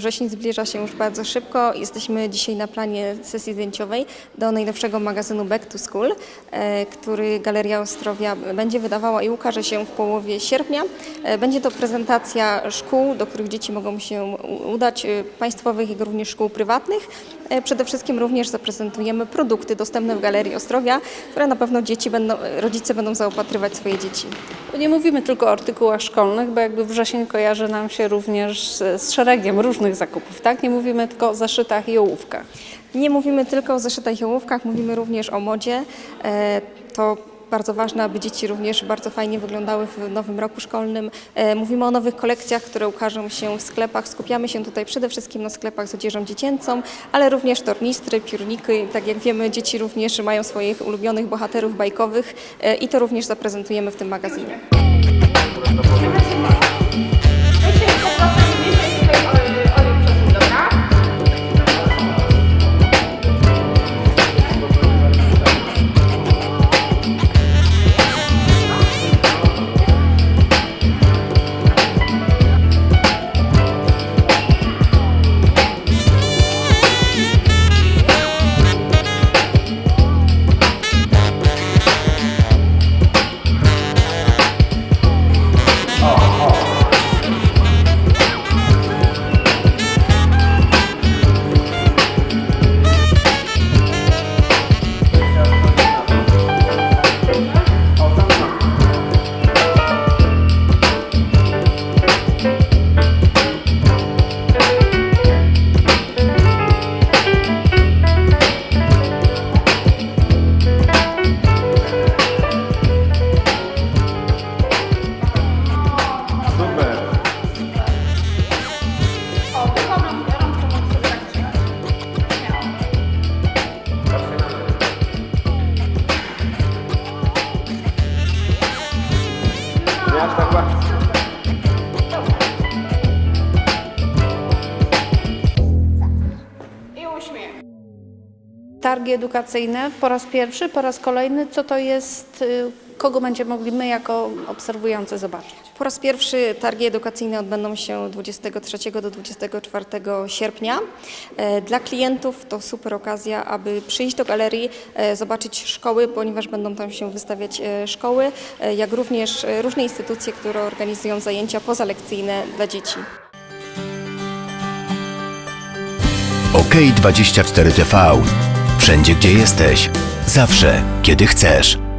wrzesień zbliża się już bardzo szybko. Jesteśmy dzisiaj na planie sesji zdjęciowej do najnowszego magazynu Back to School, e, który Galeria Ostrowia będzie wydawała i ukaże się w połowie sierpnia. E, Będzie to prezentacja szkół, do których dzieci mogą się udać, e, państwowych, jak również szkół prywatnych. Przede wszystkim również zaprezentujemy produkty dostępne w Galerii Ostrowia, które na pewno dzieci będą, rodzice będą zaopatrywać swoje dzieci. Nie mówimy tylko o artykułach szkolnych, bo jakby wrzesień kojarzy nam się również z szeregiem różnych zakupów, tak? Nie mówimy tylko o zaszytach i ołówkach. Nie mówimy tylko o zeszytach i ołówkach, mówimy również o modzie. E, To bardzo ważne, aby dzieci również bardzo fajnie wyglądały w nowym roku szkolnym. E, Mówimy o nowych kolekcjach, które ukażą się w sklepach. Skupiamy się tutaj przede wszystkim na sklepach z odzieżą dziecięcą, ale również tornistry, piórniki. Tak jak wiemy, dzieci również mają swoich ulubionych bohaterów bajkowych e, i to również zaprezentujemy w tym magazynie. Targi edukacyjne po raz pierwszy, po raz kolejny, co to jest, y, kogo będziemy mogli my jako obserwujący zobaczyć? Po raz pierwszy targi edukacyjne odbędą się 23 do 24 sierpnia. E, Dla klientów to super okazja, aby przyjść do galerii, e, zobaczyć szkoły, ponieważ będą tam się wystawiać e, szkoły, jak również różne instytucje, które organizują zajęcia pozalekcyjne dla dzieci. OK24 TV. Wszędzie gdzie jesteś. Zawsze, kiedy chcesz.